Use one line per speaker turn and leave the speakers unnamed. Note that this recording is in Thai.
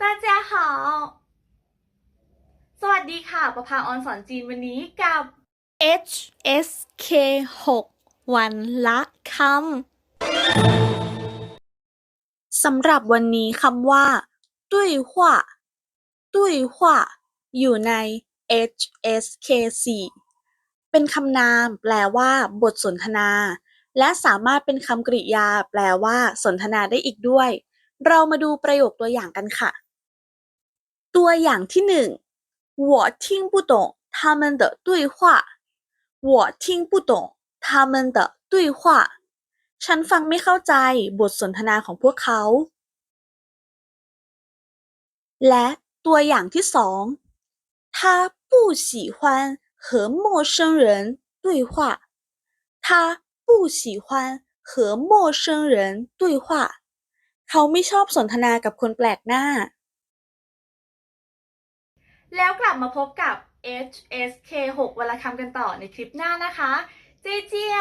ตาเจ้าหาสวัสดีค่ะ ประภาออนสอนจีนวันนี้กับ
H S K 6วันละคำสำหรับวันนี้คำว่าตุยหว่าตุยหว่าอยู่ใน H S K 4เป็นคำนามแปลว่าบทสนทนา และสามารถเป็นคำกริยา แปลว่า สนทนาได้อีกด้วย เรามาดูประโยคตัวอย่างกันค่ะ ตัวอย่างที่หนึ่ง我听不懂他们的对话我听不懂他们的对话ฉันฟังไม่เข้าใจบทสนทนาของพวกเขา และตัวอย่างที่สอง他不喜欢和陌生人对话他不喜欢和陌生人对话เขาไม่ชอบสนทนากับคนแปลกหน้า
แล้วกลับมาพบกับ HSK 6วันละคำกันต่อในคลิปหน้านะคะ เจเจีย